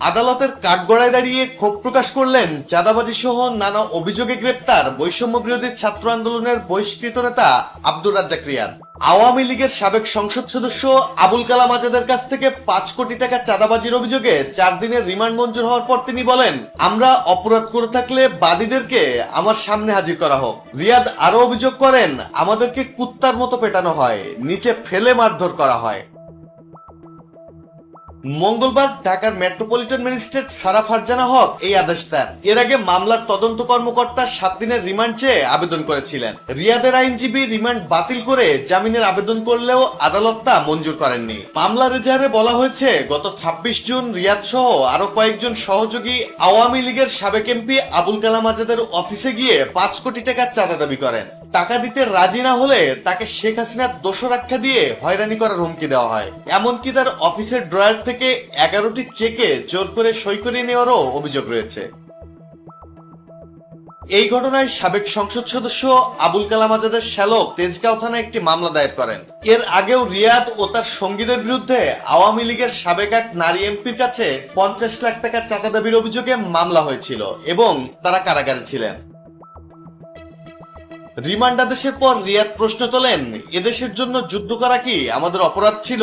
আদালতের কাঠগড়ায় দাঁড়িয়ে ক্ষোভ প্রকাশ করলেন চাঁদাবাজি সহ নানা অভিযোগে গ্রেপ্তার বৈষম্য বিরোধী ছাত্র আন্দোলনের বহিষ্কৃত নেতা আব্দুর রাজ্জাক রিয়াদ। আওয়ামী লীগের সাবেক সংসদ সদস্য আবুল কালাম আজাদের কাছ থেকে পাঁচ কোটি টাকা চাঁদাবাজির অভিযোগে চার দিনের রিমান্ড মঞ্জুর হওয়ার পর তিনি বলেন, আমরা অপরাধ করে থাকলে বাদীদেরকে আমার সামনে হাজির করা হোক। রিয়াদ আরও অভিযোগ করেন, আমাদেরকে কুত্তার মতো পেটানো হয়, নিচে ফেলে মারধর করা হয়। মঙ্গলবার ঢাকার মেট্রোপলিটন ম্যাজিস্ট্রেট সারা ফারজানা হক এই আদেশ দেন। এর আগে মামলার তদন্ত কর্মকর্তা সাত দিনের রিমান্ড চেয়ে আবেদন করেছিলেন। রিয়াদের আইনজীবী রিমান্ড বাতিল করে জামিনের আবেদন করলেও আদালত তা মঞ্জুর করেননি। মামলার এজাহারে বলা হয়েছে, গত ২৬ জুন রিয়াদ সহ আরও কয়েকজন সহযোগী আওয়ামী লীগের সাবেক এমপি আবুল কালাম আজাদের অফিসে গিয়ে পাঁচ কোটি টাকা চাঁদা দাবি করেন। টাকা দিতে রাজি না হলে তাকে শেখ হাসিনার দোষর আখ্যা দিয়ে হয়রানি করার হুমকি দেওয়া হয়। এমনকি তার অফিসের ড্রয়ার থেকে এগারোটি চেকে জোর করে সই করিয়ে নেওয়ারও অভিযোগ রয়েছে। এই ঘটনায় সাবেক সংসদ সদস্য আবুল কালাম আজাদের শ্যালক তেজগাঁও থানায় একটি মামলা দায়ের করেন। এর আগেও রিয়াদ ও তার সঙ্গীদের বিরুদ্ধে আওয়ামী লীগের সাবেক এক নারী এমপির কাছে পঞ্চাশ লাখ টাকা চাঁদা দাবির অভিযোগে মামলা হয়েছিল এবং তারা কারাগারে ছিলেন। রিমান্ড আদেশের পর রিয়াদ প্রশ্ন তোলেন এদেশের জন্য যুদ্ধ করা কি আমাদের অপরাধ ছিল?